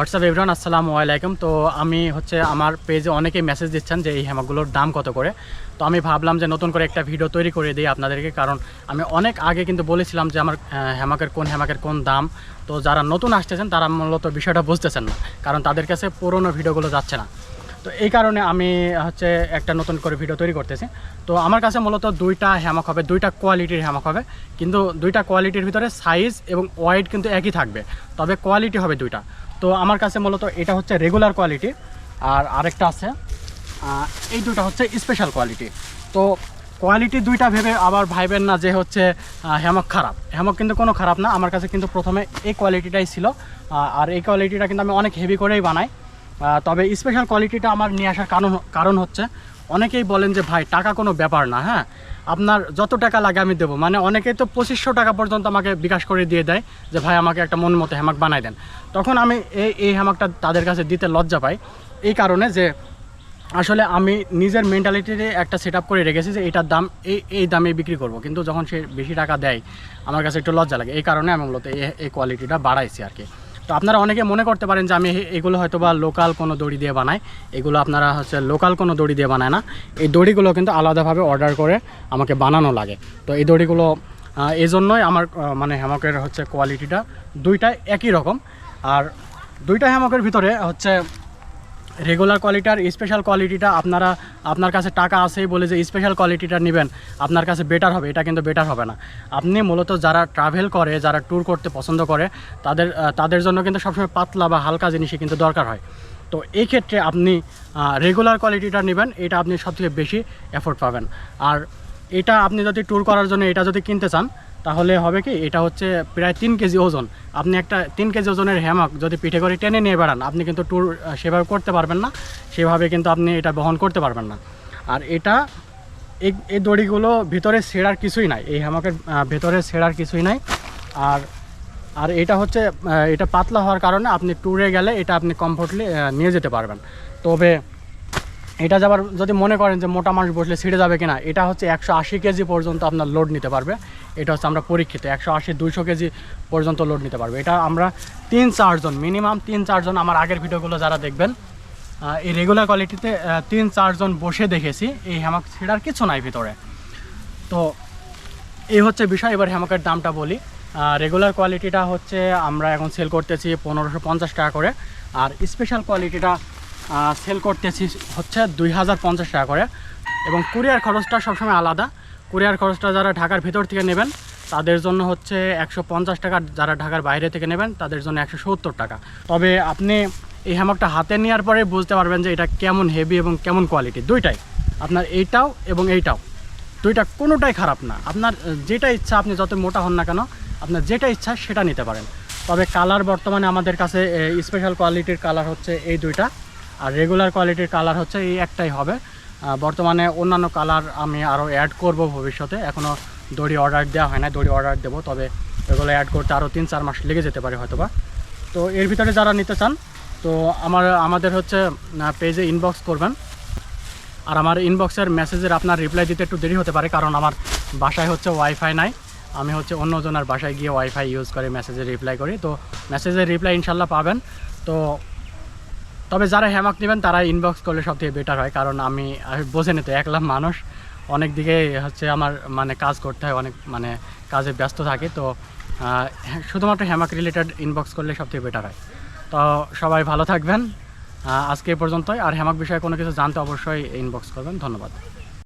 WhatsApp everyone, আসসালামু আলাইকুম। তো আমি হচ্ছে আমার পেজে অনেকেই মেসেজ দিচ্ছেন যে এই হ্যামাকগুলোর দাম কত করে। তো আমি ভাবলাম যে নতুন করে একটা ভিডিও তৈরি করে দিই আপনাদেরকে, কারণ আমি অনেক আগে কিন্তু বলেছিলাম যে আমার হ্যামাকের কোন হ্যামাকের কোন দাম। তো যারা নতুন আসতেছেন, তারা মূলত বিষয়টা বুঝতেছেন না, কারণ তাদের কাছে পুরনো ভিডিওগুলো যাচ্ছে না। তো এই কারণে আমি হচ্ছে একটা নতুন করে ভিডিও তৈরি করতেছি। তো আমার কাছে মূলত দুইটা হ্যামাক হবে, দুইটা কোয়ালিটির হ্যামাক হবে, কিন্তু দুইটা কোয়ালিটির ভিতরে সাইজ এবং ওয়াইড কিন্তু একই থাকবে। তবে কোয়ালিটি হবে দুইটা। তো আমার কাছে মূলত এটা হচ্ছে রেগুলার কোয়ালিটি আর আরেকটা আছে এই দুটো হচ্ছে স্পেশাল কোয়ালিটি তো কোয়ালিটি দুইটা ভেবে আবার ভাইবেন না যে হচ্ছে হ্যামক খারাপ। হ্যামক কিন্তু কোনো খারাপ না, আমার কাছে কিন্তু প্রথমে এই কোয়ালিটিটাই ছিল আর এই কোয়ালিটিটা কিন্তু আমি অনেক হেভি করেই বানাই। তবে স্পেশাল কোয়ালিটিটা আমার নিয়ে আসার কারণ কারণ হচ্ছে অনেকেই বলেন যে, ভাই, টাকা কোনো ব্যাপার না হ্যাঁ? আপনার যত টাকা লাগে আমি দেবো। মানে অনেকেই তো পঁচিশশো টাকা পর্যন্ত আমাকে বিকাশ করে দিয়ে দেয় যে, ভাই, আমাকে একটা মন মতো হ্যামাক বানাই দেন। তখন আমি এই এই হ্যামাকটা তাদের কাছে দিতে লজ্জা পাই। এই কারণে যে, আসলে আমি নিজের মেন্টালিটিতে একটা সেট করে রেখেছি যে, এটার দাম, এই এই দামে বিক্রি করব। কিন্তু যখন সে বেশি টাকা দেয়, আমার কাছে একটু লজ্জা লাগে। এই কারণে আমি মূলত এই কোয়ালিটিটা বাড়াইছি আর কি। তো আপনারা অনেকে মনে করতে পারেন যে আমি এগুলো হয়তো বা লোকাল কোনো দড়ি দিয়ে বানাই। এগুলো আপনারা হচ্ছে লোকাল কোনো দড়ি দিয়ে বানায় না। এই দড়িগুলো কিন্তু আলাদাভাবে অর্ডার করে আমাকে বানানো লাগে। তো এই দড়িগুলো এই জন্যই আমার মানে হ্যামকের হচ্ছে কোয়ালিটিটা দুইটাই একই রকম। আর দুইটা হ্যামকের ভিতরে হচ্ছে রেগুলার কোয়ালিটি আর স্পেশাল কোয়ালিটিটা আপনারা, আপনার কাছে টাকা আছেই বলে যে স্পেশাল কোয়ালিটিটা নেবেন, আপনার কাছে বেটার হবে, এটা কিন্তু বেটার হবে না। আপনি মূলত যারা ট্রাভেল করে, যারা ট্যুর করতে পছন্দ করে, তাদের তাদের জন্য কিন্তু সবসময় পাতলা বা হালকা জিনিসই কিন্তু দরকার হয়। তো এই ক্ষেত্রে আপনি রেগুলার কোয়ালিটিটা নেবেন, এটা আপনি সবথেকে বেশি এফোর্ট পাবেন। আর এটা আপনি যদি ট্যুর করার জন্য এটা যদি কিনতে চান তাহলে হবে কি, এটা হচ্ছে প্রায় তিন কেজি ওজন। আপনি একটা তিন কেজি ওজনের হ্যামাক যদি পিঠে করে টেনে নিয়ে বেড়ান, আপনি কিন্তু ট্যুর সেভাবে করতে পারবেন না, সেভাবে কিন্তু আপনি এটা বহন করতে পারবেন না। আর এটা, এই এই দড়িগুলো ভিতরে ছেঁড়ার কিছুই নাই, এই হ্যামাকের ভেতরে ছেঁড়ার কিছুই নাই। আর আর এটা হচ্ছে এটা পাতলা হওয়ার কারণে আপনি ট্যুরে গেলে এটা আপনি কমফোর্টলি নিয়ে যেতে পারবেন। তবে এটা যাবার যদি মনে করেন যে মোটা মানুষ বসলে ছিঁড়ে যাবে কিনা, এটা হচ্ছে একশো আশি কেজি পর্যন্ত আপনার লোড নিতে পারবে। এটা হচ্ছে আমরা পরীক্ষিত, একশো আশি দুইশো কেজি পর্যন্ত লোড নিতে পারবে। এটা আমরা তিন চারজন মিনিমাম তিন চারজন আমার আগের ভিডিওগুলো যারা দেখবেন এই রেগুলার কোয়ালিটিতে তিন চারজন বসে দেখেছি, এই হ্যামাক ছিঁড়ার কিছু নাই ভিতরে। তো এই হচ্ছে বিষয়, এবার হ্যামাকের দামটা বলি। রেগুলার কোয়ালিটিটা হচ্ছে আমরা এখন সেল করতেছি পনেরোশো পঞ্চাশ টাকা করে, আর স্পেশাল কোয়ালিটিটা সেল করতেছি হচ্ছে দুই হাজার পঞ্চাশ টাকা করে। এবং কুরিয়ার খরচটা সবসময় আলাদা। কুরিয়ার খরচটা যারা ঢাকার ভিতর থেকে নেবেন, তাদের জন্য হচ্ছে একশো পঞ্চাশ টাকা। যারা ঢাকার বাইরে থেকে নেবেন, তাদের জন্য একশো সত্তর টাকা। তবে আপনি এই হ্যামাকটা হাতে নেওয়ার পরে বুঝতে পারবেন যে এটা কেমন হেভি এবং কেমন কোয়ালিটি দুইটাই। আপনার এইটাও এবং এইটাও। দুইটা কোনোটাই খারাপ না। আপনার যেটা ইচ্ছা, আপনি যত মোটা হন না কেন, আপনার যেটা ইচ্ছা সেটা নিতে পারেন। তবে কালার বর্তমানে আমাদের কাছে স্পেশাল কোয়ালিটির কালার হচ্ছে এই দুইটা। আর রেগুলার কোয়ালিটির কালার হচ্ছে এই একটাই হবে। বর্তমানে অন্যান্য কালার আমি আরও অ্যাড করব ভবিষ্যতে। এখনও দড়ি অর্ডার দেওয়া হয় না দড়ি অর্ডার দেবো, তবে এগুলো অ্যাড করতে আরও তিন চার মাস লেগে যেতে পারে হয়তোবা। তো এর ভিতরে যারা নিতে চান, তো আমার, আমাদের হচ্ছে পেজে ইনবক্স করবেন। আর আমার ইনবক্সের মেসেজের আপনার রিপ্লাই দিতে একটু দেরি হতে পারে, কারণ আমার বাসায় হচ্ছে ওয়াইফাই নাই। আমি হচ্ছে অন্যজনের বাসায় গিয়ে ওয়াইফাই ইউজ করে মেসেজে রিপ্লাই করি। তো মেসেজের রিপ্লাই ইনশাল্লাহ পাবেন। তো তবে যারা হ্যামাক নেবেন তারা ইনবক্স করলে সব থেকে বেটার হয়। কারণ আমি বোঝে নিতে তো একলা মানুষ অনেক দিকে হচ্ছে আমার মানে কাজ করতে হয় অনেক মানে কাজে ব্যস্ত থাকে। তো হ্যাঁ, শুধুমাত্র হ্যামাক রিলেটেড ইনবক্স করলে সব থেকে বেটার হয়। তো সবাই ভালো থাকবেন। আজকে এই পর্যন্তই। আর হ্যামাক বিষয়ে কোনো কিছু জানতে অবশ্যই ইনবক্স করবেন। ধন্যবাদ।